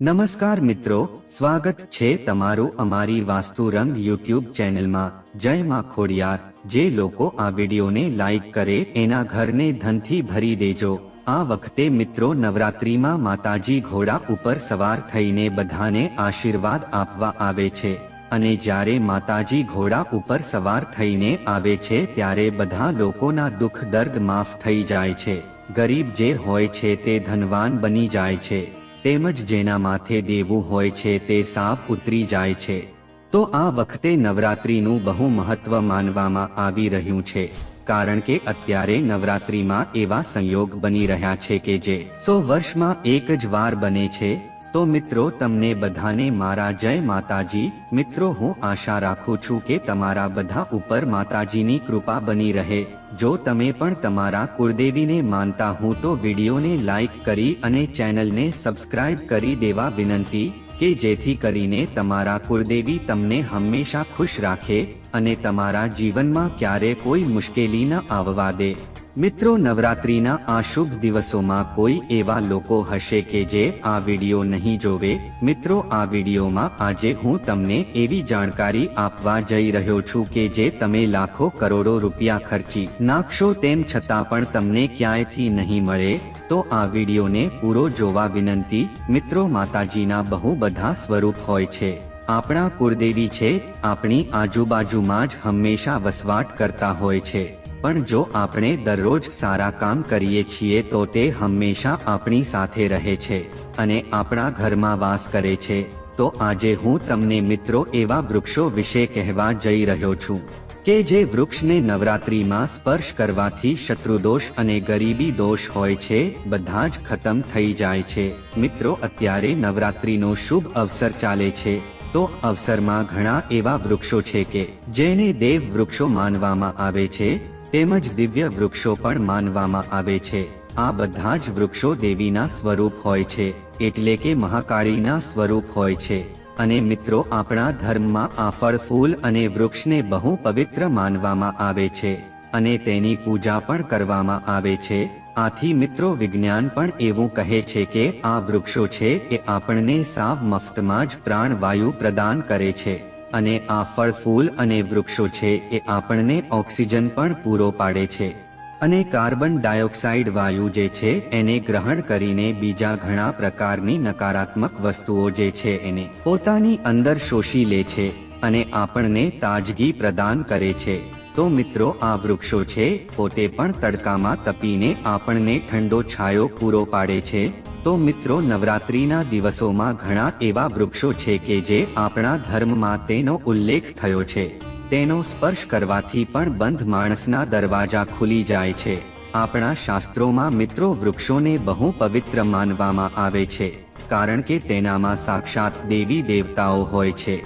નમસ્કાર મિત્રો, સ્વાગત છે તમારું અમારી વાસ્તુ રંગ યુટ્યુબ ચેનલમાં. જય માં ખોડિયાર, જે લોકો આ વિડીયોને લાઈક કરે એના ઘરને ધનથી ભરી દેજો. આ વખતે મિત્રો નવરાત્રીમાં માતાજી ઘોડા ઉપર સવાર થઈને બધાને આશીર્વાદ આપવા આવે છે. અને જ્યારે માતાજી ઘોડા ઉપર સવાર થઈને આવે છે ત્યારે બધા લોકોના દુઃખ દર્દ માફ થઈ જાય છે. ગરીબ જે હોય છે તે ધનવાન બની જાય છે. તેમજ જેના માથે દેવું હોય છે તે સાપ ઉતરી જાય છે. તો આ વખતે નવરાત્રીનું બહુ મહત્વ માનવામાં આવી રહ્યું છે. કારણ કે અત્યારે નવરાત્રીમાં એવા સંયોગ બની રહ્યા છે કે જે સો વર્ષમાં એક જ વાર બને છે તો મિત્રો, તમને બધાને મારા જય માતાજી. મિત્રો, હું આશા રાખું છું કે તમારા બધા ઉપર માતાજીની કૃપા બની રહે. જો તમે પણ તમારા કુળદેવીને માનતા હું, તો વિડીયોને લાઈક કરી અને ચેનલને સબસ્ક્રાઇબ કરી દેવા વિનંતી કે જેથી કરીને તમારા કુળદેવી તમને હંમેશા ખુશ રાખે અને તમારા જીવનમાં ક્યારે કોઈ મુશ્કેલી ન આવવા દે. મિત્રો, નવરાત્રીના આ શુભ દિવસોમાં કોઈ એવા લોકો હશે કે જે આ વીડિયો નહીં જોવે? મિત્રો, આ વિડીયોમાં આજે હું તમને એવી જાણકારી આપવા જઈ રહ્યો છું કે જે તમે લાખો કરોડો રૂપિયા ખર્ચી નાખશો તેમ છતાં પણ તમને ક્યાંયથી નહીં મળે? તો આ વિડીયોને પૂરો જોવા વિનંતી, મિત્રો, માતાજીના બહુ બધા સ્વરૂપ હોય છે. આપણા કુળદેવી છે, આપણી આજુબાજુમાં જ હંમેશા વસવાટ કરતા હોય છે. પણ જો આપણે દરરોજ સારા કામ કરીએ છીએ તો તે હંમેશા આપણી સાથે રહે છે અને આપણા ઘરમાં વાસ કરે છે. તો આજે હું તમને મિત્રો એવા વૃક્ષો વિશે કહેવા જઈ રહ્યો છું કે જે વૃક્ષને નવરાત્રીમાં સ્પર્શ કરવાથી શત્રુદોષ અને ગરીબી દોષ હોય છે, બધા જ ખતમ થઈ જાય છે. મિત્રો, અત્યારે નવરાત્રીનો શુભ અવસર ચાલે છે. તો અવસરમાં ઘણા એવા વૃક્ષો છે કે જેને દેવ વૃક્ષો માનવામાં આવે છે. તેમજ દિવ્ય વૃક્ષો પણ માનવામાં આવે છે. આ બધા જ વૃક્ષો દેવીના સ્વરૂપ હોય છે, એટલે કે મહાકાળીના સ્વરૂપ હોય છે. અને મિત્રો, આપણા ધર્મમાં આ ફળ, ફૂલ અને વૃક્ષને બહુ પવિત્ર માનવામાં આવે છે. અને તેની પૂજા પણ કરવામાં આવે છે. આથી મિત્રો, વિજ્ઞાન પણ એવું કહે છે કે આ વૃક્ષો છે એ આપણને સાવ મફતમાં જ પ્રાણવાયુ પ્રદાન કરે છે. અને આ ફળ ફૂલ અને વૃક્ષો છે એ આપણને ઓક્સિજન પણ પૂરો પાડે છે. અને કાર્બન ડાયોક્સાઇડ વાયુ જે છે એને ગ્રહણ કરીને બીજા ઘણા પ્રકારની નકારાત્મક વસ્તુઓ જે છે એને પોતાની અંદર શોષી લે છે અને આપણને તાજગી પ્રદાન કરે છે. તો મિત્રો, આ વૃક્ષો છે, પોતે પણ તડકામાં તપીને આપણને ઠંડો છાયો પૂરો પાડે છે. તો મિત્રો નવરાત્રીના દિવસોમાં ઘણા એવા વૃક્ષો છે કે જે આપણા ધર્મમાં તેનો ઉલ્લેખ થયો છે. તેનો સ્પર્શ કરવાથી પણ બંધ માણસના દરવાજા ખુલી જાય છે. આપણા શાસ્ત્રોમાં મિત્રો વૃક્ષોને બહુ પવિત્ર માનવામાં આવે છે, કારણ કે તેનામાં સાક્ષાત દેવી દેવતાઓ હોય છે.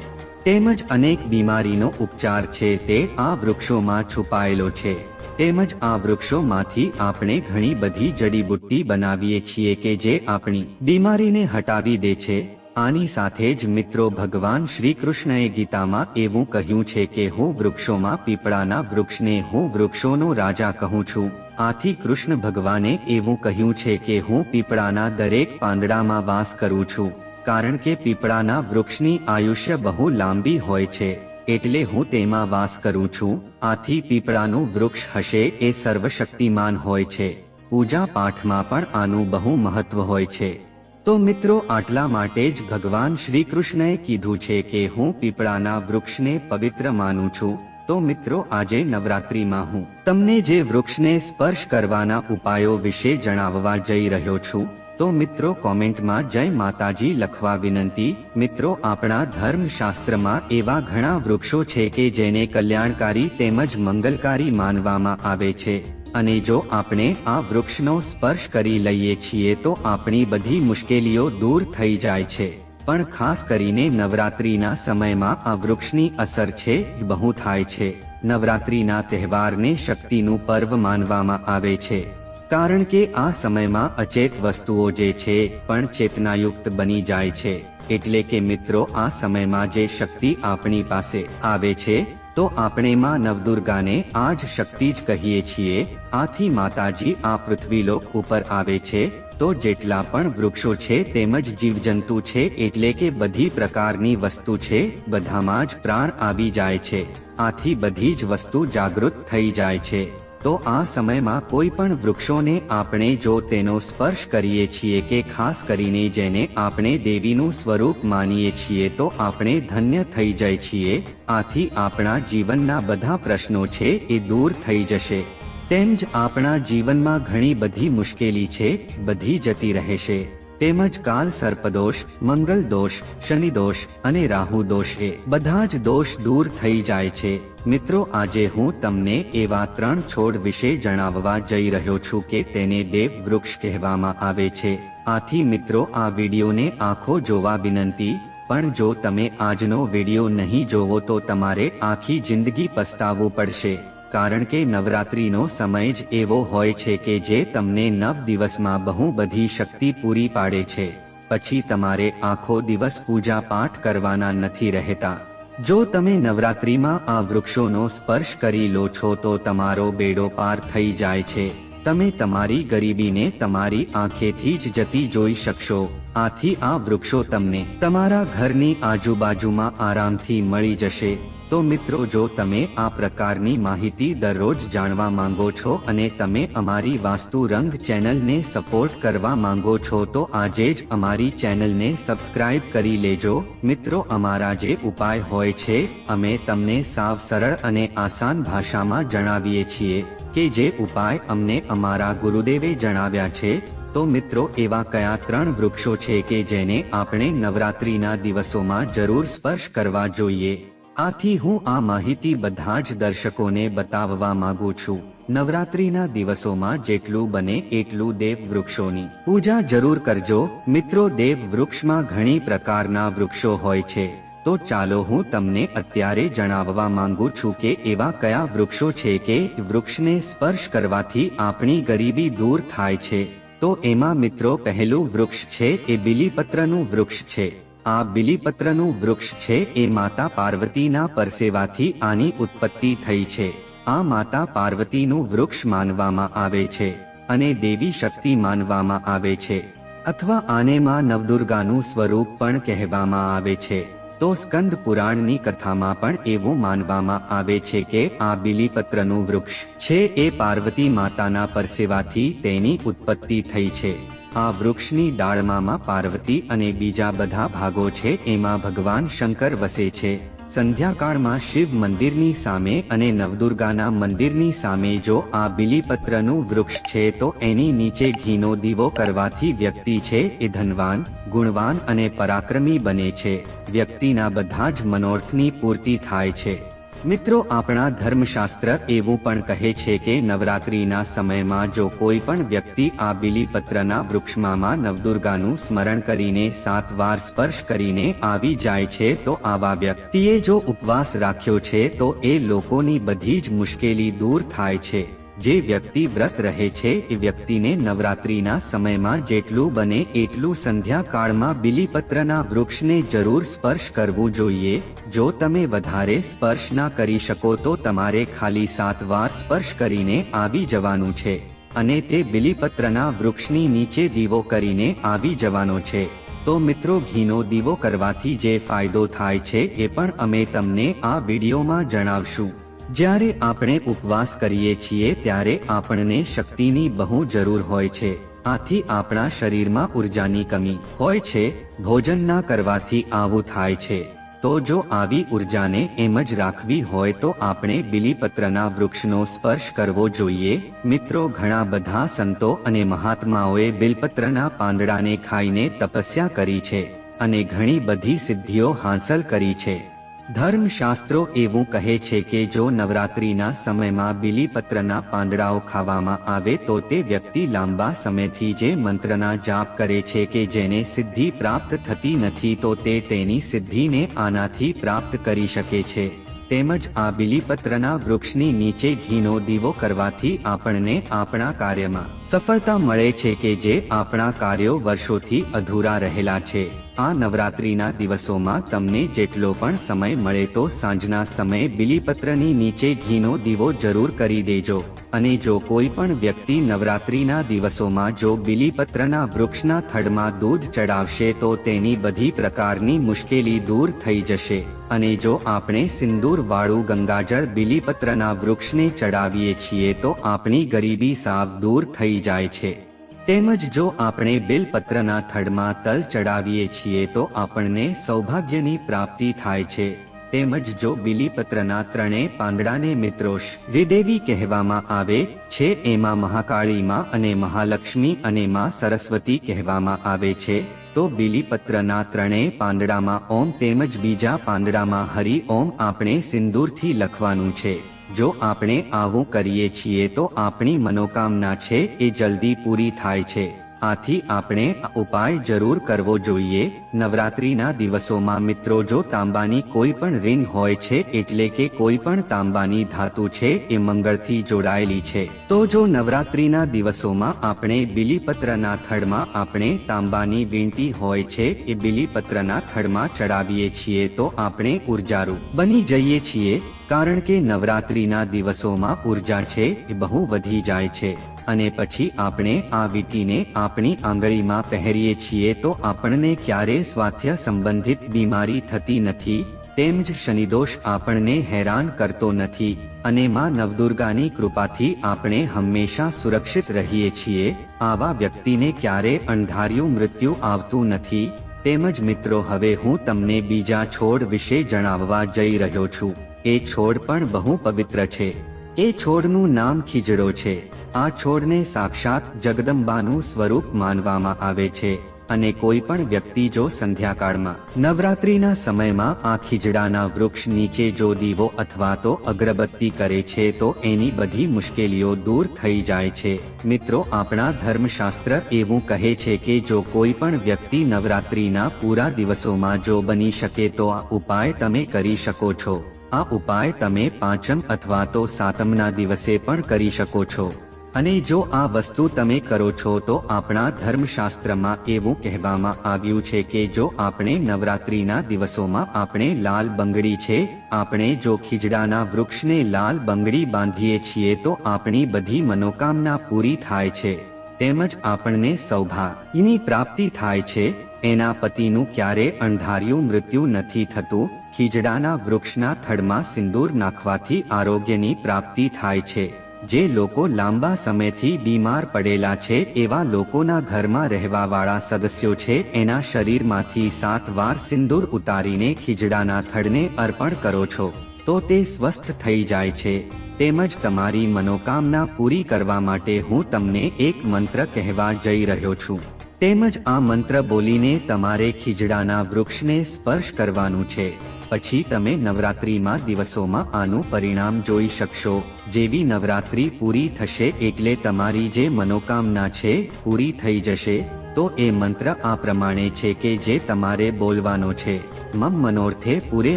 તેમજ અનેક બીમારીનો ઉપચાર છે તે આ વૃક્ષોમાં છુપાયેલો છે. તેમજ આ વૃક્ષોમાંથી આપણે ઘણી બધી જડીબુટ્ટી બનાવીએ છીએ કે જે આપણી બીમારીને હટાવી દે છે. આની સાથે જ મિત્રો ભગવાન શ્રી કૃષ્ણએ ગીતામાં એવું કહ્યું છે કે હું વૃક્ષોમાં પીપળાના વૃક્ષને હું વૃક્ષોનો રાજા કહું છું. આથી કૃષ્ણ ભગવાને એવું કહ્યું છે કે હું પીપળાના દરેક પાંદડામાં વાસ કરું છું. કારણ કે પીપળાના વૃક્ષની આયુષ્ય બહુ લાંબી હોય છે. એટલે હું તેમાં વાસ કરું છું. આથી પીપળાનું વૃક્ષ હશે એ સર્વશક્તિમાન હોય છે. પૂજા પાઠમાં પણ આનું બહુ મહત્વ હોય છે. તો મિત્રો આટલા માટે જ ભગવાન શ્રી કૃષ્ણએ કીધું છે કે હું પીપળાના વૃક્ષને પવિત્ર માનું છું. તો મિત્રો આજે નવરાત્રીમાં હું તમને જે વૃક્ષને સ્પર્શ કરવાના ઉપાયો વિશે જણાવવા જઈ રહ્યો છું. તો મિત્રો કોમેન્ટમાં જય માતાજી લખવા વિનંતી. મિત્રો આપણા ધર્મશાસ્ત્રમાં એવા ઘણા વૃક્ષો છે કે જેને કલ્યાણકારી તેમજ મંગલકારી માનવામાં આવે છે. અને જો આપણે આ વૃક્ષનો સ્પર્શ કરી લઈએ છીએ તો આપણી બધી મુશ્કેલીઓ દૂર થઈ જાય છે. પણ ખાસ કરીને નવરાત્રીના સમયમાં આ વૃક્ષની અસર છે બહુ થાય છે. નવરાત્રીના તહેવારને શક્તિનું પર્વ માનવામાં આવે છે. કારણ કે આ સમયમાં અચેત વસ્તુઓ જે છે પણ ચેતનાયુક્ત બની જાય છે. એટલે કે મિત્રો, આ સમયમાં જે શક્તિ આપણી પાસે આવે છે, તો આપણે માં નવદુર્ગાને આ જ શક્તિ જ કહીએ છીએ, આથી માતાજી આ પૃથ્વીલોક ઉપર આવે છે, તો જેટલા પણ વૃક્ષો છે તેમજ જીવજંતુ છે, એટલે કે બધી પ્રકારની વસ્તુ છે, બધામાં જ પ્રાણ આવી જાય છે. આથી બધી જ વસ્તુ જાગૃત થઈ જાય છે. તો આ સમયમાં કોઈ પણ વૃક્ષોને આપણે જો તેનો સ્પર્શ કરીએ છીએ કે ખાસ કરીને જેને આપણે દેવીનું સ્વરૂપ માનીએ છીએ તો આપણે ધન્ય થઈ જાય છીએ. આથી આપણા જીવનના બધા પ્રશ્નો છે એ દૂર થઈ જશે. તેમ જ આપણા જીવનમાં ઘણી બધી મુશ્કેલી છે, બધી જતી રહેશે. તેમજ કાલ સર્પદોષ, મંગલ દોષ, શનિ દોષ અને રાહુ દોષ એ બધા જ દોષ દૂર થઈ જાય છે. મિત્રો, આજે હું તમને એવા ત્રણ છોડ વિશે જણાવવા જઈ રહ્યો છું કે તેને દેવ વૃક્ષ કહેવામાં આવે છે. આથી મિત્રો, આ વિડીયોને આંખો જોવા વિનંતી, પણ જો તમે આજનો વીડિયો નહીં જોવો તો તમારે આખી જિંદગી પસ્તાવવું પડશે. કારણ કે નવરાત્રીનો સમય જ એવો હોય છે કે જે તમને નવ દિવસમાં બહુ બધી શક્તિ પૂરી પાડે છે. પછી તમારે આખો દિવસ પૂજા પાઠ કરવાના નથી રહેતા. જો તમે નવરાત્રીમાં આ વૃક્ષોનો સ્પર્શ કરી લો છો તો તમારો બેડો પાર થઈ જાય છે. તમે તમારી ગરીબીને તમારી આંખેથી જ જતી જોઈ શકશો. આથી આ વૃક્ષો તમને તમારા ઘરની આજુબાજુમાં આરામથી મળી જશે. તો મિત્રો, જો તમે આ પ્રકારની માહિતી દરરોજ જાણવા માંગો છો અને તમે અમારી વાસ્તુ રંગ ચેનલને સપોર્ટ કરવા માંગો છો, તો આજે જ અમારી ચેનલને સબસ્ક્રાઇબ કરી લેજો. મિત્રો, અમારા જે ઉપાય હોય છે, અમે તમને સાવ સરળ અને આસાન ભાષામાં જણાવીએ છીએ કે જે ઉપાય અમને અમારા ગુરુદેવે જણાવ્યા છે. તો મિત્રો, એવા કયા ત્રણ વૃક્ષો છે કે જેને આપણે નવરાત્રીના દિવસોમાં જરૂર સ્પર્શ કરવા જોઈએ? આથી હું આ માહિતી બધા જ દર્શકોને બતાવવા માંગુ છું. નવરાત્રીના દિવસોમાં જેટલું બને એટલું દેવ વૃક્ષોની પૂજા જરૂર કરજો. મિત્રો, દેવ વૃક્ષમાં ઘણી પ્રકારના વૃક્ષો હોય છે. તો ચાલો હું તમને અત્યારે જણાવવા માંગુ છું કે એવા કયા વૃક્ષો છે કે વૃક્ષને સ્પર્શ કરવાથી આપણી ગરીબી દૂર થાય છે. તો એમાં મિત્રો, પહેલું વૃક્ષ છે એ બિલીપત્રનું વૃક્ષ છે. આ બિલીપત્રનું વૃક્ષ છે, એ માતા પાર્વતીના પરસેવાથી આની ઉત્પત્તિ થઈ છે. આ માતા પાર્વતીનું વૃક્ષ માનવામાં આવે છે અને દેવી શક્તિ માનવામાં આવે છે. અથવા આને માં નવદુર્ગાનું સ્વરૂપ પણ કહેવામાં આવે છે. તો સ્કંદ પુરાણની કથામાં પણ એવું માનવામાં આવે છે કે આ બિલીપત્રનું વૃક્ષ છે, એ પાર્વતી માતાના પરસેવાથી તેની ઉત્પત્તિ થઈ છે. આ વૃક્ષની ડાળમાં પાર્વતી અને બીજા બધા ભાગો છે, એમાં ભગવાન શંકર વસે છે. સંધ્યાકાળમાં શિવ મંદિરની સામે અને નવદુર્ગાના મંદિરની સામે જો આ બિલીપત્રનું વૃક્ષ છે તો એની નીચે ઘીનો દીવો કરવાથી વ્યક્તિ છે એ ધનવાન, ગુણવાન અને પરાક્રમી બને છે. વ્યક્તિના બધા જ મનોર્થની પૂર્તિ થાય છે. મિત્રો, આપણા ધર્મશાસ્ત્ર એવું પણ કહે છે કે નવરાત્રીના સમયમાં જો કોઈ પણ વ્યક્તિ આ બિલીપત્રના વૃક્ષમાં નવદુર્ગાનું સ્મરણ કરીને સાત વાર સ્પર્શ કરીને આવી જાય છે, તો આવા વ્યક્તિએ જો ઉપવાસ રાખ્યો છે, તો એ લોકોની બધી જ મુશ્કેલી દૂર થાય છે. જે વ્યક્તિ વ્રત રહે છે, એ વ્યક્તિને નવરાત્રીના સમયમાં જેટલું બને એટલું સંધ્યાકાળમાં બિલીપત્રના વૃક્ષને જરૂર સ્પર્શ કરવું જોઈએ. જો તમે વધારે સ્પર્શ ના કરી શકો તો તમારે ખાલી સાત વાર સ્પર્શ કરીને આવી જવાનું છે અને તે બિલીપત્રના વૃક્ષની નીચે દીવો કરીને આવી જવાનો છે. તો મિત્રો ઘીનો દીવો કરવાથી જે ફાયદો થાય છે એ પણ અમે તમને આ વિડીયોમાં જણાવશું. જ્યારે આપણે ઉપવાસ કરીએ છીએ ત્યારે આપણને શક્તિની બહુ જરૂર હોય છે. આથી આપણા શરીરમાં ઉર્જાની કમી હોય છે, ભોજન ના કરવાથી આવું થાય છે. તો જો આવી ઉર્જાને એમ જ રાખવી હોય તો આપણે બિલીપત્રના વૃક્ષનો સ્પર્શ કરવો જોઈએ. મિત્રો, ઘણા બધા સંતો અને મહાત્માઓએ બિલપત્રના પાંદડાને ખાઈને તપસ્યા કરી છે અને ઘણી બધી સિદ્ધિઓ હાંસલ કરી છે. ધર્મશાસ્ત્રો એવું કહે છે કે જો નવરાત્રીના સમયમાં બિલીપત્રના પાંદડાઓ ખાવામાં આવે તો તે વ્યક્તિ લાંબા સમયથી જે મંત્રના જાપ કરે છે કે જેને સિદ્ધિ પ્રાપ્ત થતી નથી તો તે તેની સિદ્ધિને આનાથી પ્રાપ્ત કરી શકે છે. તેમજ આ બિલીપત્રના વૃક્ષની નીચે ઘીનો દીવો કરવાથી આપણને આપણા કાર્યમાં સફળતા મળે છે કે જે આપણા કાર્યો વર્ષોથી અધૂરા રહેલા છે. આ નવરાત્રિના દિવસોમાં તમને જેટલો પણ સમય મળે તો સાંજના સમયે બિલીપત્રની નીચે ઘીનો દીવો જરૂર કરી દેજો. અને જો કોઈ પણ વ્યક્તિ નવરાત્રિના દિવસોમાં જો બિલીપત્રના વૃક્ષના થડમાં દૂધ ચડાવશે તો તેની બધી પ્રકારની મુશ્કેલી દૂર થઈ જશે. અને જો આપણે સિંદૂર વાળું ગંગાજળ બિલીપત્રના વૃક્ષને ચડાવીએ છીએ તો આપણી ગરીબી સાવ દૂર થઈ જાય છે. તેમજ જો આપણે બિલપત્રના થડમાં તલ ચડાવીએ છીએ તો આપણને સૌભાગ્યની પ્રાપ્તિ થાય છે. તેમજ જો બિલીપત્રના ત્રણેય પાંદડાને મિત્રો શ્રીદેવી કહેવામાં આવે છે, એમાં મહાકાળીમાં અને મહાલક્ષ્મી અને માં સરસ્વતી કહેવામાં આવે છે, તો બિલીપત્રના ત્રણેય પાંદડામાં ઓમ તેમજ બીજા પાંદડામાં હરિ ઓમ આપણે સિંદૂરથી લખવાનું છે. જો આપણે આવું કરીએ છીએ તો આપણી મનોકામના છે એ જલ્દી પૂરી થાય છે. આથી આપણે આ ઉપાય જરૂર કરવો જોઈએ. નવરાત્રિના દિવસોમાં મિત્રો, જો તાંબાની કોઈ પણ રિંગ હોય છે, એટલે કે કોઈ પણ તાંબાની ધાતુ છે, એ મંગળથી જોડાયેલી છે. તો જો નવરાત્રિના દિવસોમાં આપણે બિલીપત્રના થડમાં આપણે તાંબાની વીંટી હોય છે, એ બિલીપત્રના થડમાં ચડાવીએ છીએ, તો આપણે ઉર્જારૂ બની જઈએ છીએ. કારણ કે નવરાત્રિના દિવસોમાં ઊર્જા છે, એ બહુ વધી જાય છે. અને પછી આપણે આ વીંટીને આપણી આંગળીમાં પહેરીએ છીએ તો આપણને ક્યારે સ્વાસ્થ્ય સંબંધિત બીમારી થતી નથી, તેમ જ શનિદોષ આપણને હેરાન કરતો નથી અને માં નવદુર્ગાની કૃપાથી આપણે હંમેશા સુરક્ષિત રહીએ છીએ, આવા વ્યક્તિને ક્યારે અણધાર્યું મૃત્યુ આવતું નથી તેમજ મિત્રો હવે હું તમને બીજા છોડ વિશે જણાવવા જઈ રહ્યો છું, એ છોડ પણ બહુ પવિત્ર છે. એ છોડનું નામ ખીજડો છે. આ છોડને સાક્ષાત જગદંબાનું સ્વરૂપ માનવામાં આવે છે અને કોઈ પણ વ્યક્તિ જો સંધ્યાકાળમાં, નવરાત્રિના સમયમાં આ ખીજડાના વૃક્ષ નીચે જો દીવો અથવા તો અગરબત્તી કરે છે તો એની બધી મુશ્કેલીઓ દૂર થઈ જાય છે. મિત્રો, આપણા ધર્મશાસ્ત્ર એવું કહે છે કે જો કોઈ પણ વ્યક્તિ નવરાત્રિના પૂરા દિવસોમાં જો બની શકે તો આ ઉપાય તમે કરી શકો છો. આ ઉપાય તમે પાંચમ અથવા તો સાતમના દિવસે પણ કરી શકો છો. અને જો આ વસ્તુ તમે કરો છો તો આપણા ધર્મશાસ્ત્રમાં એવું કહેવામાં આવ્યું છે કે જો આપણે નવરાત્રિના દિવસોમાં આપણે લાલ બંગડી છે, આપણે જો ખીજડાના વૃક્ષને લાલ બંગડી બાંધીએ છીએ તો આપણી બધી મનોકામના પૂરી થાય છે. તેમજ આપણને સૌભાગ્યની પ્રાપ્તિ થાય છે, એના પતિનું ક્યારે અણધાર્યું મૃત્યુ નથી થતું ખીજડાના વૃક્ષના થડમાં સિંદૂર નાખવાથી આરોગ્યની પ્રાપ્તિ થાય છે. જે લોકો લાંબા સમયથી બીમાર પડેલા છે, એવા લોકોના ઘરમાં રહેવાવાળા સદસ્યો છે, એના શરીરમાંથી સાત વાર સિંદૂર ઉતારીને ખીજડાના થડને અર્પણ કરો છો, તો તે સ્વસ્થ થઈ જાય છે. તેમજ તમારી મનોકામના પૂરી કરવા માટે હું તમને એક મંત્ર કહેવા જઈ રહ્યો છું. તેમજ આ મંત્ર બોલીને તમારે ખીજડાના વૃક્ષને સ્પર્શ કરવાનું છે. પછી તમે નવરાત્રિમાં દિવસોમાં આનું પરિણામ જોઈ શકશો. જેવી નવરાત્રિ પૂરી થશે એટલે તમારી જે મનોકામના છે પૂરી થઈ જશે, તો એ મંત્ર આ પ્રમાણે છે કે જે તમારે બોલવાનો છે. મમ મનોર્થે પૂરે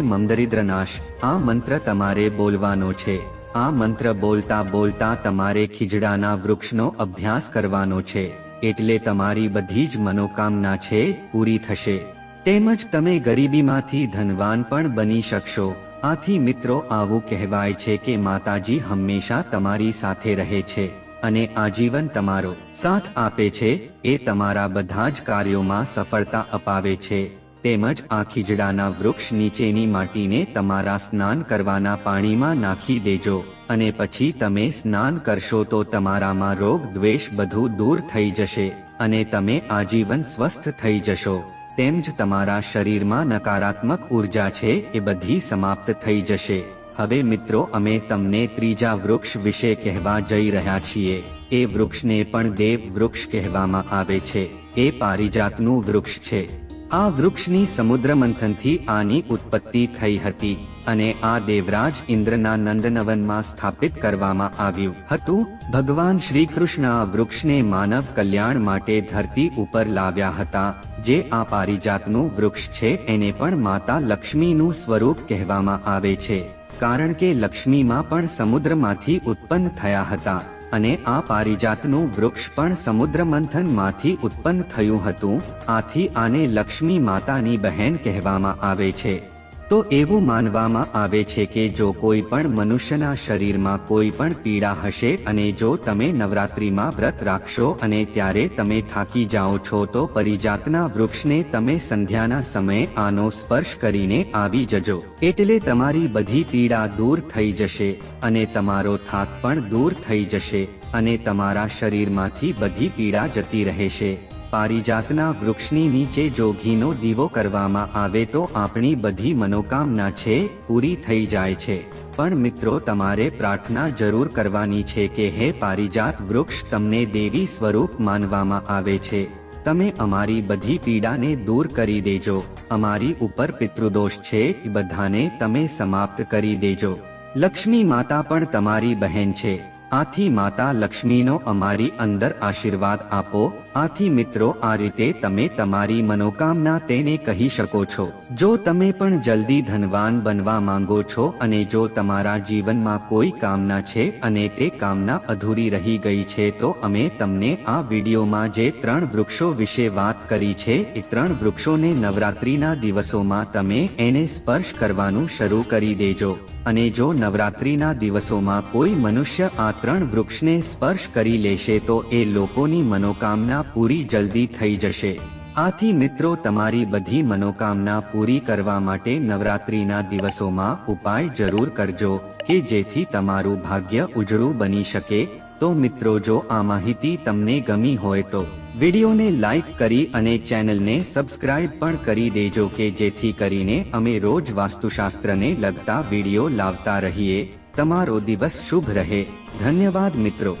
મમદરિદ્રનાશ આ મંત્ર તમારે બોલવાનો છે. આ મંત્ર બોલતા બોલતા તમારે ખીજડાના વૃક્ષનો અભ્યાસ કરવાનો છે. એટલે તમારી બધી જ મનોકામના છે, પૂરી થશે. તેમજ તમે ગરીબીમાંથી ધનવાન પણ બની શકશો. આથી મિત્રો, આવું કહેવાય છે કે માતાજી હંમેશા તમારી સાથે રહે છે અને આજીવન તમારો સાથ આપે છે, એ તમારા બધા જ કાર્યોમાં સફળતા અપાવે છે. તેમજ આ ખીજડાના વૃક્ષ નીચેની માટીને તમારા સ્નાન કરવાના પાણીમાં નાખી દેજો. અને પછી તમે સ્નાન કરશો તો તમારામાં રોગ દ્વેષ બધું દૂર થઈ જશે અને તમે આજીવન સ્વસ્થ થઈ જશો. તેમજ તમારા શરીરમાં નકારાત્મક ઊર્જા છે એ બધી સમાપ્ત થઈ જશે. હવે મિત્રો, અમે તમને ત્રીજા વૃક્ષ વિશે કહેવા જઈ રહ્યા છીએ. એ વૃક્ષને પણ દેવ વૃક્ષ કહેવામાં આવે છે. એ પારિજાતનું વૃક્ષ છે. આ વૃક્ષની સમુદ્ર મંથનથી આની ઉત્પત્તિ થઈ હતી. અને આ દેવરાજ ઇન્દ્રના નંદનવનમાં સ્થાપિત કરવામાં આવ્યું હતું. ભગવાન શ્રી કૃષ્ણ આ વૃક્ષને માનવ કલ્યાણ માટે ધરતી ઉપર લાવ્યા હતા. જે આ પારિજાતનું વૃક્ષ છે, એને પણ માતા લક્ષ્મીનું સ્વરૂપ કહેવામાં આવે છે. કારણ કે લક્ષ્મીમાં પણ સમુદ્રમાંથી ઉત્પન્ન થયા હતા અને આ પારિજાતનું વૃક્ષ પણ સમુદ્ર મંથનમાંથી ઉત્પન્ન થયું હતું. આથી આને લક્ષ્મી માતાની બહેન કહેવામાં આવે છે. તો એવું માનવામાં આવે છે કે જો કોઈ પણ મનુષ્યના શરીરમાં કોઈ પણ પીડા હશે અને જો તમે નવરાત્રિમાં વ્રત રાખશો અને ત્યારે તમે થાકી જાઓ છો તો પરિજાતના વૃક્ષને તમે સંધ્યાના સમયે આનો સ્પર્શ કરીને આવી જજો. એટલે તમારી બધી પીડા દૂર થઈ જશે અને તમારો થાક પણ દૂર થઈ જશે અને તમારા શરીરમાંથી બધી પીડા જતી રહેશે. પારિજાતના વૃક્ષની નીચે જોગીનો દીવો કરવામાં આવે તો આપણી બધી મનોકામના છે, પૂરી થઈ જાય છે. પણ મિત્રો, તમારે પ્રાર્થના જરૂર કરવાની છે કે હે પારિજાત વૃક્ષ, તમને દેવી સ્વરૂપ માનવામાં આવે છે. તમે અમારી બધી પીડાને દૂર કરી દેજો. અમારી ઉપર પિતૃદોષ છે, બધાને તમે સમાપ્ત કરી દેજો. લક્ષ્મી માતા પણ તમારી બહેન છે. આથી માતા લક્ષ્મીનો અમારી અંદર આશીર્વાદ આપો. આથી મિત્રો, આ રીતે તમે તમારી મનોકામના તેને કહી શકો છો. જો તમે પણ જલ્દી ધનવાન બનવા માંગો છો અને જો તમારા જીવનમાં કોઈ કામના છે અને તે કામના અધૂરી રહી ગઈ છે, તો અમે તમને આ વિડીયોમાં જે ત્રણ વૃક્ષો વિશે વાત કરી છે, એ ત્રણ વૃક્ષોને નવરાત્રિના દિવસોમાં તમે એને સ્પર્શ કરવાનું શરૂ કરી દેજો. અને જો નવરાત્રિના દિવસોમાં કોઈ મનુષ્ય આ ત્રણ વૃક્ષને સ્પર્શ કરી લેશે તો એ લોકોની મનોકામના પૂરી જલ્દી થઈ જશે. આથી મિત્રો, તમારી બધી મનોકામના પૂરી કરવા માટે નવરાત્રિના દિવસોમાં ઉપાય જરૂર કરજો કે જેથી તમારું ભાગ્ય ઉજળું બની શકે. તો મિત્રો, જો આ માહિતી તમને ગમી હોય તો વિડીયોને લાઈક કરી અને ચેનલને સબસ્ક્રાઇબ પણ કરી દેજો કે જેથી કરીને અમે રોજ વાસ્તુશાસ્ત્રને લગતા વીડિયો લાવતા રહીએ. તમારો દિવસ શુભ રહે. ધન્યવાદ મિત્રો.